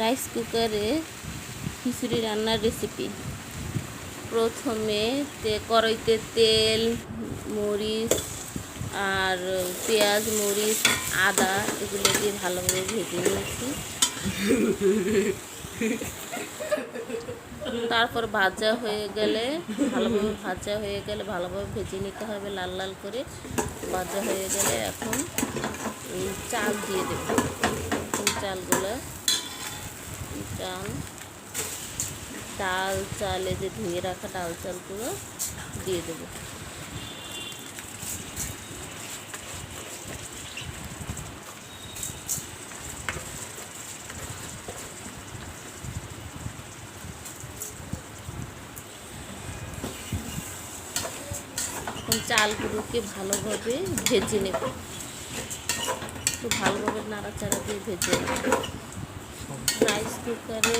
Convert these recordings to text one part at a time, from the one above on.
Rice কুকারে খিচুড়ি রান্নার recipe প্রথমে তে, কড়াইতে তেল, মরিচ আর পেঁয়াজ, মরিচ, আদা এগুলো দিয়ে ভালোভাবে ভেজে নিয়েছি। তারপর ভাজা হয়ে গেলে, ভালোভাবে ভাজা হয়ে গেলে ভালোভাবে ভেজে নিতে হবে লাল লাল করে। ভাজা হয়ে গেলে এখন চাল দিয়ে দেবো। চালগুলো চাল, ডাল চালে যে ধুয়ে রাখা ডাল চালগুলো দিয়ে দেবো। এখন চালগুলোকে ভালোভাবে ভেজে নেব। একটু ভালোভাবে নাড়াচাড়া দিয়ে ভেজে নেব। রাইস কুকারে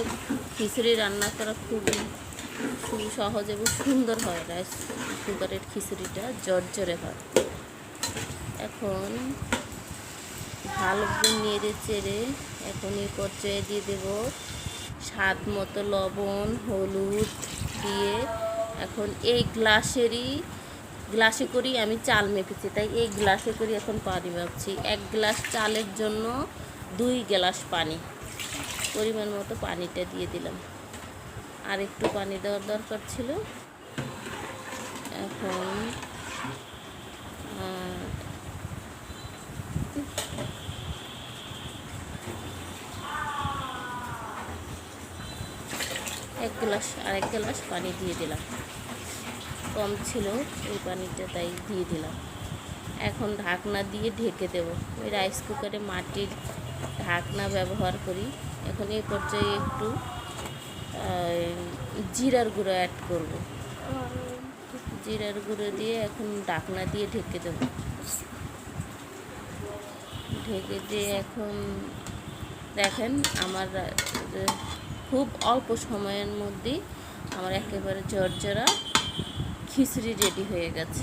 খিচুড়ি রান্না করা খুবই খুবই সহজ এবং সুন্দর হয় রাইস কুকারের খিচুড়িটা জর্জরে হয়। এখন ভালোভাবে নেড়ে চেড়ে এখন এই পর্যায়ে দিয়ে দেব স্বাদ মতো লবণ, হলুদ দিয়ে এখন এই গ্লাসেরই, গ্লাসে করেই আমি চাল মেপেছি, তাই এই গ্লাসে করি এখন পানি মাপছি এক গ্লাস চালের জন্য দুই গ্লাস পানি। পরিমাণ মতো পানিটা দিয়ে দিলাম। আর একটু পানি দেওয়ার দরকার ছিল। এখন এক গ্লাস, আর এক গ্লাস পানি দিয়ে দিলাম। কম ছিল এই পানিটা, তাই দিয়ে দিলাম। এখন ঢাকনা দিয়ে ঢেকে দেব। ওই রাইস কুকারে মাটির ঢাকনা ব্যবহার করি। এখন এই পর্যায়ে একটু জিরার গুঁড়ো অ্যাড করব। জিরার গুঁড়ো দিয়ে এখন ঢাকনা দিয়ে ঢেকে দেব। ঢেকে দিয়ে এখন দেখেন আমার, খুব অল্প সময়ের মধ্যেই আমার একেবারে জর্জরা খিচড়ি রেডি হয়ে গেছে।